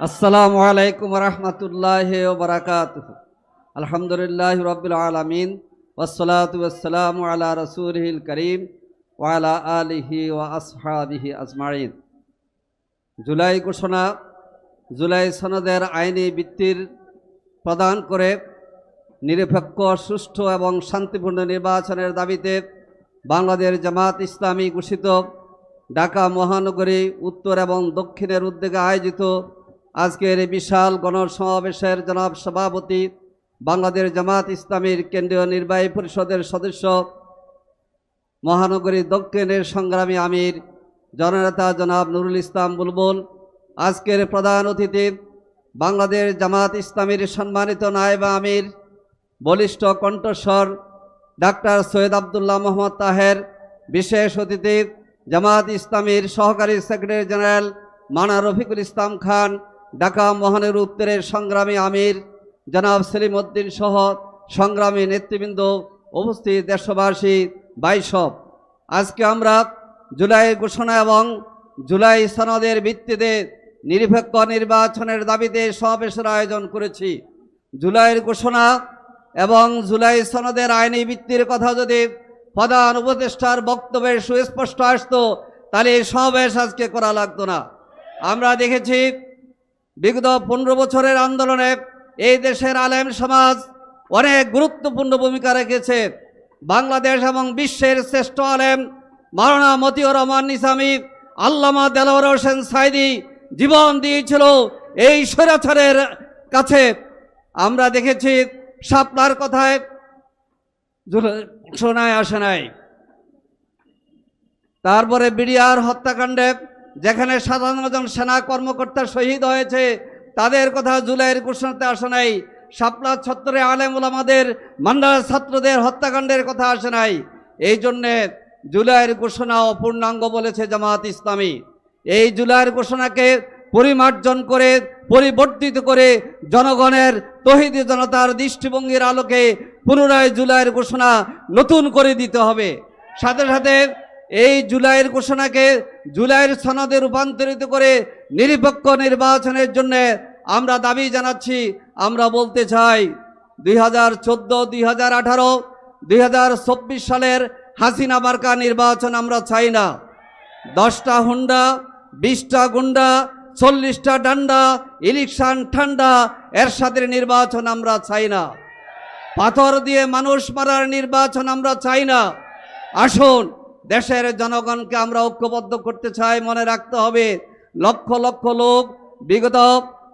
আসসালামু আলাইকুম রহমতুল্লাহ বারাকাত আলহামদুলিল্লাহ রবিল আলমিন ওসলাত ওসালাম আলা রসুলহিল করিম ওয়ালা আলিহি ওয়া আসহাবিহি আজমাইন। জুলাই ঘোষণা, জুলাই সনদের আইনি ভিত্তির প্রদান করে নিরপেক্ষ, সুষ্ঠু এবং শান্তিপূর্ণ নির্বাচনের দাবিতে বাংলাদেশ জামাত ইসলামী ঘোষিত ঢাকা মহানগরী উত্তর এবং দক্ষিণের উদ্যোগে আয়োজিত আজকের এই বিশাল গণসমাবেশের জনাব সভাপতি বাংলাদেশ জামাত ইসলামীর কেন্দ্রীয় নির্বাহী পরিষদের সদস্য মহানগরী দক্ষিণের সংগ্রামী আমির, জননেতা জনাব নুরুল ইসলাম বুলবুল, আজকের প্রধান অতিথি বাংলাদেশ জামাত ইসলামীর সম্মানিত নায়েব আমির, বলিষ্ঠ কণ্ঠস্বর ডাক্তার সৈয়দ আবদুল্লাহ মোহাম্মদ তাহের, বিশেষ অতিথি জামাত ইসলামীর সহকারী সেক্রেটারি জেনারেল মানা রফিকুল ইসলাম খান ঢাকা মহানের উত্তরের সংগ্রামী আমির জনাব সেলিম উদ্দিন সহ সংগ্রামী নেতৃবৃন্দ উপস্থিত দেশবাসী বাইসব আজকে আমরা জুলাই ঘোষণা এবং জুলাই সনদের ভিত্তিতে নিরপেক্ষ নির্বাচনের দাবিতে সমাবেশের আয়োজন করেছি। জুলাইয়ের ঘোষণা এবং জুলাই সনদের আইনি ভিত্তির কথা যদি প্রধান উপদেষ্টার বক্তব্যে সুস্পষ্ট আসতো, তাহলে এই সমাবেশ আজকে করা লাগতো না। আমরা দেখেছি বিগত পনেরো বছরের আন্দোলনে এই দেশের আলেম সমাজ অনেক গুরুত্বপূর্ণ ভূমিকা রেখেছে। বাংলাদেশ এবং বিশ্বের শ্রেষ্ঠ আলেম মারানা মতিউর রহমান নিসামী, আল্লামা দেলোয়ার হোসেন সাইদি জীবন দিয়েছিল এই স্বৈরাচারের কাছে। আমরা দেখেছি শাপলার কথায় শোনায় আসে নাই। তারপরে বিডিআর হত্যাকাণ্ডে যেখানে সাধারণ জন সেনা কর্মকর্তা শহীদ হয়েছে, তাদের কথা জুলাইয়ের ঘোষণাতে আসে নাই। শাপলা ছত্রে আলেম ওলামাদের মান্ডার ছাত্রদের হত্যাকাণ্ডের কথা আসে নাই। এই জন্যে জুলাইয়ের ঘোষণা অপূর্ণাঙ্গ বলেছে জামাত ইসলামী। এই জুলাইয়ের ঘোষণাকে পরিমার্জন করে, পরিবর্তিত করে জনগণের তহিদি জনতার দৃষ্টিভঙ্গির আলোকে পুনরায় জুলাইয়ের ঘোষণা নতুন করে দিতে হবে। সাথে সাথে এই জুলাইয়ের ঘোষণাকে জুলাইয়ের সনদে রূপান্তরিত করে নিরপেক্ষ নির্বাচনের জন্য আমরা দাবি জানাচ্ছি। আমরা বলতে চাই, দুই হাজার চোদ্দ, দুই হাজার আঠারো, দুই হাজার চব্বিশ সালের হাসিনা মার্কা নির্বাচন আমরা চাই না। দশটা হুন্ডা, বিশটা গুন্ডা, চল্লিশটা ডান্ডা, ইলেকশন ঠান্ডা এর সাথে নির্বাচন আমরা চাই না। পাথর দিয়ে মানুষ মারার নির্বাচন আমরা চাই না। আসুন দেশের জনগণকে আমরা ঐক্যবদ্ধ করতে চাই, মনে রাখতে হবে, লক্ষ লক্ষ লোক বিগত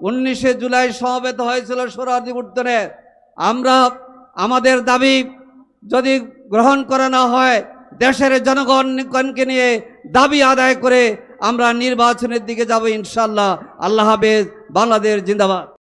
উনিশে জুলাই সমবেত হয়েছিল সোহরাদি উদ্যানে আমরা আমাদের দাবি যদি গ্রহণ করা না হয়, দেশের জনগণকে নিয়ে দাবি আদায় করে আমরা নির্বাচনের দিকে যাব ইনশাল্লাহ আল্লাহ হাফেজ, বাংলাদেশ জিন্দাবাদ।